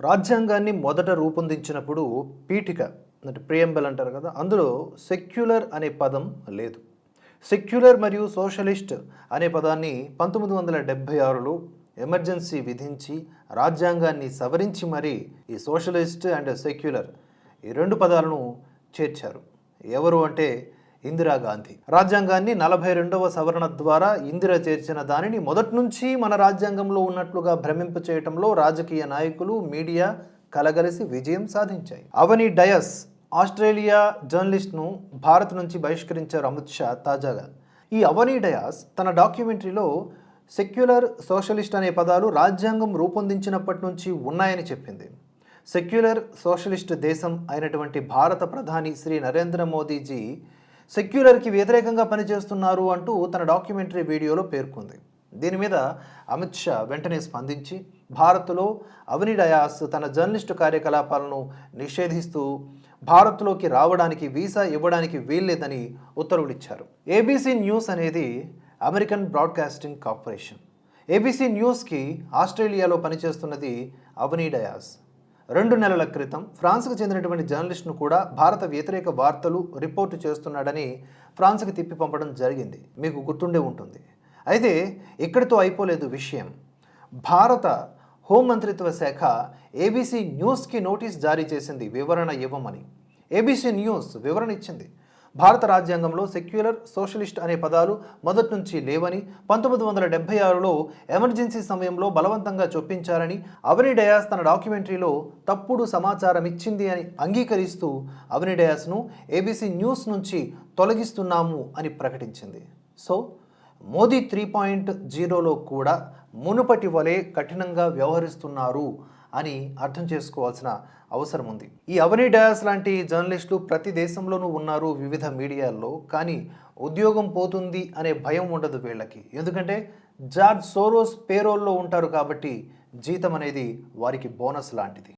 రాజ్యాంగాన్ని మొదట రూపొందించినప్పుడు పీఠిక అంటే ప్రియంబల్ అంటారు కదా అందులో సెక్యులర్ అనే పదం లేదు. సెక్యులర్ మరియు సోషలిస్ట్ అనే పదాన్ని పంతొమ్మిది వందల డెబ్భై ఆరులో ఎమర్జెన్సీ విధించి రాజ్యాంగాన్ని సవరించి మరీ ఈ సోషలిస్ట్ అండ్ సెక్యులర్ ఈ రెండు పదాలను చేర్చారు. ఎవరు అంటే ఇందిరాగాంధీ రాజ్యాంగాన్ని నలభై రెండవ సవరణ ద్వారా ఇందిర చేర్చిన దానిని మొదటి నుంచి మన రాజ్యాంగంలో ఉన్నట్లుగా భ్రమింప చేయటంలో రాజకీయ నాయకులు మీడియా కలగలిసి విజయం సాధించాయి. అవని డయస్ ఆస్ట్రేలియా జర్నలిస్ట్ను భారత్ నుంచి బహిష్కరించారు అమిత్ షా తాజాగా. ఈ అవని డయాస్ తన డాక్యుమెంటరీలో సెక్యులర్ సోషలిస్ట్ అనే పదాలు రాజ్యాంగం రూపొందించినప్పటి నుంచి ఉన్నాయని చెప్పింది. సెక్యులర్ సోషలిస్ట్ దేశం అయినటువంటి భారత ప్రధాని శ్రీ నరేంద్ర మోదీజీ సెక్యులర్కి వ్యతిరేకంగా పనిచేస్తున్నారు అంటూ తన డాక్యుమెంటరీ వీడియోలో పేర్కొంది. దీని మీద అమిత్ షా వెంటనే స్పందించి భారత్లో అవని డయాస్ తన జర్నలిస్టు కార్యకలాపాలను నిషేధిస్తూ భారత్లోకి రావడానికి వీసా ఇవ్వడానికి వీల్లేదని ఉత్తర్వులిచ్చారు. ఏబీసీ న్యూస్ అనేది అమెరికన్ బ్రాడ్కాస్టింగ్ కార్పొరేషన్. ఏబీసీ న్యూస్కి ఆస్ట్రేలియాలో పనిచేస్తున్నది అవనీ డయాస్. రెండు నెలల క్రితం ఫ్రాన్స్కు చెందినటువంటి జర్నలిస్ట్ను కూడా భారత వ్యతిరేక వార్తలు రిపోర్టు చేస్తున్నాడని ఫ్రాన్స్కి తిప్పి పంపడం జరిగింది. మీకు గుర్తుండే ఉంటుంది. అయితే ఇక్కడితో అయిపోలేదు విషయం. భారత హోంమంత్రిత్వ శాఖ ఏబీసీ న్యూస్కి నోటీస్ జారీ చేసింది. వివరణ ఇవ్వమని. ఏబీసీ న్యూస్ వివరణ ఇచ్చింది. భారత రాజ్యాంగంలో సెక్యులర్ సోషలిస్ట్ అనే పదాలు మొదటి నుంచి లేవని పంతొమ్మిది వందల డెబ్బై ఆరులో ఎమర్జెన్సీ సమయంలో బలవంతంగా చొప్పించారని అవని డయాస్ తన డాక్యుమెంటరీలో తప్పుడు సమాచారం ఇచ్చింది అని అంగీకరిస్తూ అవని డయాస్ను ఏబీసీ న్యూస్ నుంచి తొలగిస్తున్నాము అని ప్రకటించింది. సో మోదీ త్రీ పాయింట్ జీరోలో కూడా మునుపటి వలె కఠినంగా వ్యవహరిస్తున్నారు అని అర్థం చేసుకోవాల్సిన అవసరం ఉంది. ఈ అవనీ డయాస్ లాంటి జర్నలిస్టులు ప్రతి దేశంలోనూ ఉన్నారు వివిధ మీడియాల్లో కానీ ఉద్యోగం పోతుంది అనే భయం ఉండదు వీళ్ళకి. ఎందుకంటే జార్జ్ సోరోస్ పేరోల్లో ఉంటారు కాబట్టి జీతం అనేది వారికి బోనస్ లాంటిది.